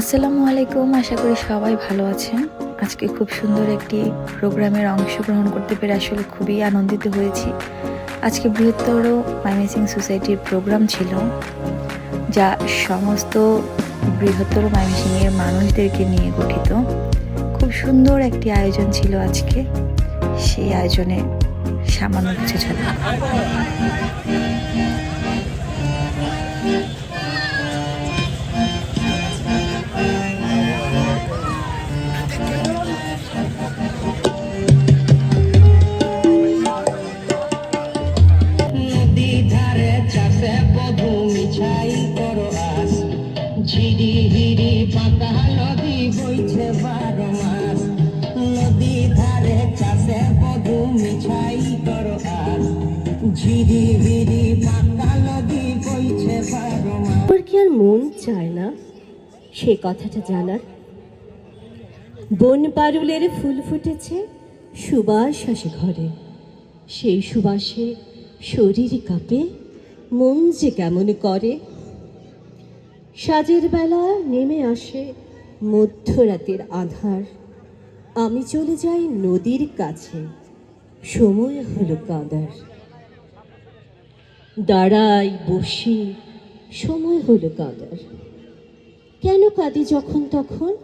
আসসালামু আলাইকুম, আশা করি সবাই ভালো আছেন। আজকে খুব সুন্দর একটি প্রোগ্রামের অংশগ্রহণ করতে পেরে আসলে খুবই আনন্দিত হয়েছি। আজকে বৃহত্তর মাইমেসিং সোসাইটির প্রোগ্রাম ছিল, যা সমস্ত বৃহত্তর মাইমেসিংয়ের মানুষদেরকে নিয়ে গঠিত। খুব সুন্দর একটি আয়োজন ছিল আজকে, সেই আয়োজনে সামান্য কিছু ঝলক ঝিরি হিরি পাকা নদী বইছে বারো মাস নদী ধারে চাষে বধু মিছাই করো আস ঝিরি হিরি পাকা নদী বইছে বারো মাস কি আর মন চায় না? সে কথাটা জানার। বন পারুলের ফুল ফুটেছে সুবাস আসে ঘরে। সেই সুবাসে শরীর কাঁপে, মন যে কেমন করে সাজের বেলা নেমে আসে মধ্যরাতের আধার। আমি চলে যাই নদীর কাছে। সময় হলো কাঁদার। দাঁড়াই বসি, সময় হলো কাঁদার। কেন কাঁদি যখন তখন?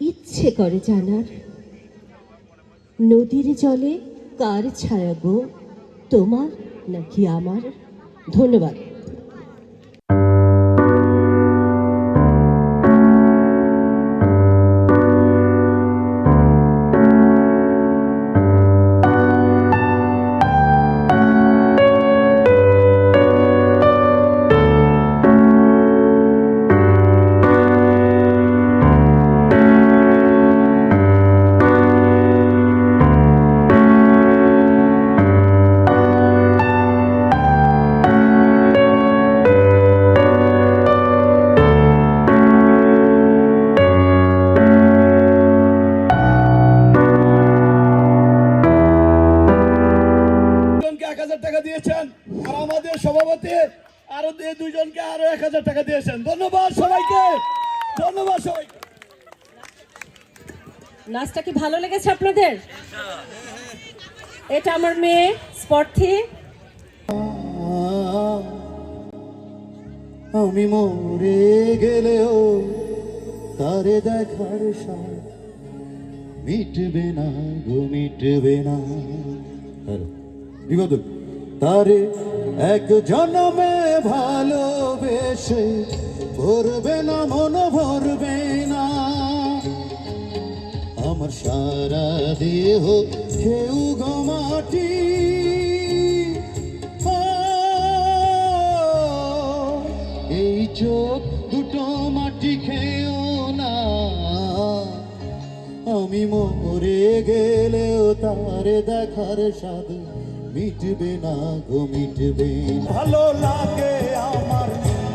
ইচ্ছে করে জানার। নদীর জলে কার ছায়া গো? তোমার নাকি আমার? ধন্যবাদ। আরও দুই- দুইজনকে আরও এক হাজার টাকা দিয়েছেন। ধন্যবাদ সবাইকে। ধন্যবাদ সবাইকে। নাচটা কি ভালো লেগেছে আপনাদের? এটা আমার মেয়ে স্পর্থী। আমি মরে গেলেও তারে দেখার সাথ মিটবে না গো মিটবে না। বিপদ তারে এক জন্মে ভালোবেসে ভরবে না, মন ভরবে না। আমার সারা দেহ কেউ গমাটি এই চোখ দুটো মাটি খেয়েও না। আমি মরে গেলেও তারে দেখার স্বাদ মিটবে না গো, মিটবে ভালো লাগে আমার,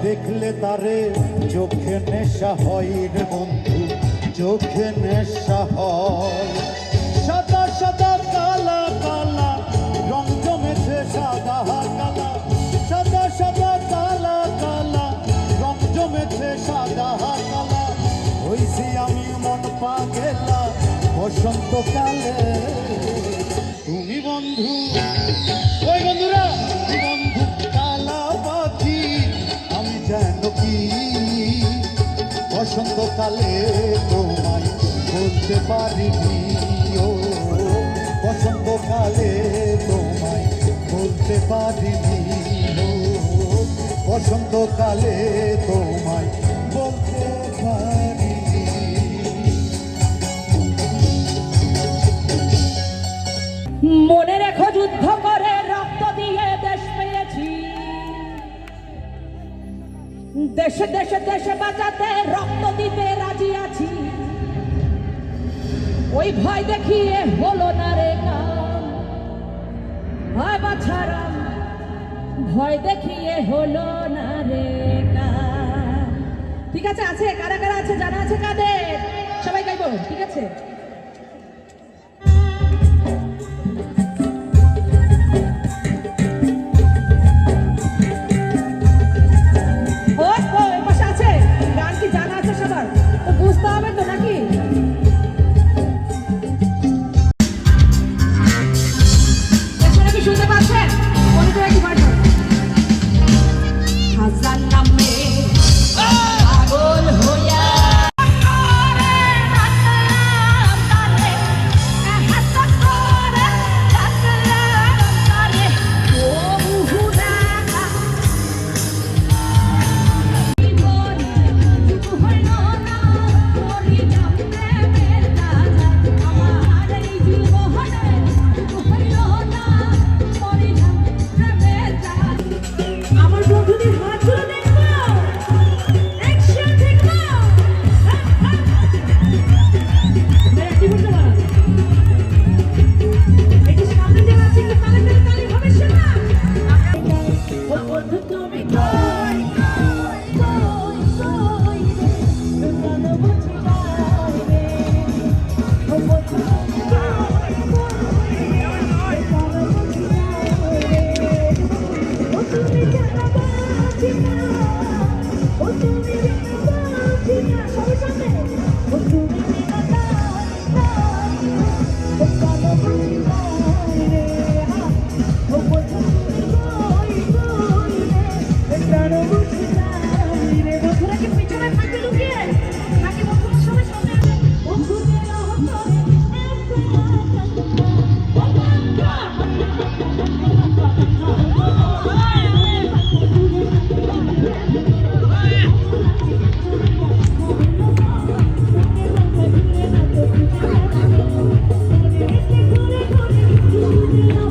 দেখলে তারে চোখে নেশা হয় রে বন্ধু, চোখে নেশা হয়। সাদা সাদা, কালা কালা, রং জমেছে সাদা, কালা। সাদা সাদা, কালা কালা, রং জমেছে সাদা, কালা। হইছি আমি মন পা গেলা বসন্তকালে। বলতে পারিনি ও বসন্তকালে তোমায় বলতে পারিনি ও বসন্তকালে তোমায় বলতে পারিনি মনে রেখো যুদ্ধ করে রক্ত দিয়ে দেশ পেয়েছি। দেশে দেশে দেশে বাঁচাতে রক্ত দিতে রাজি আছি। ওই ভয় দেখিয়ে হলো না রে কাম ভয় বাছারাম ভয় দেখিয়ে হলো না রে কাম ঠিক আছে আছে, কারা কারা আছে, জানা আছে কাদের? সবাই গাইবো, ঠিক আছে?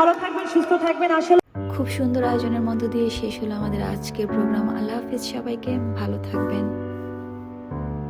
ভালো থাকবেন, সুস্থ থাকবেন। আসলে খুব সুন্দর আয়োজনের মধ্য দিয়ে শেষ হলো আমাদের আজকের প্রোগ্রাম। আল্লাহ হাফিজ সবাইকে, ভালো থাকবেন।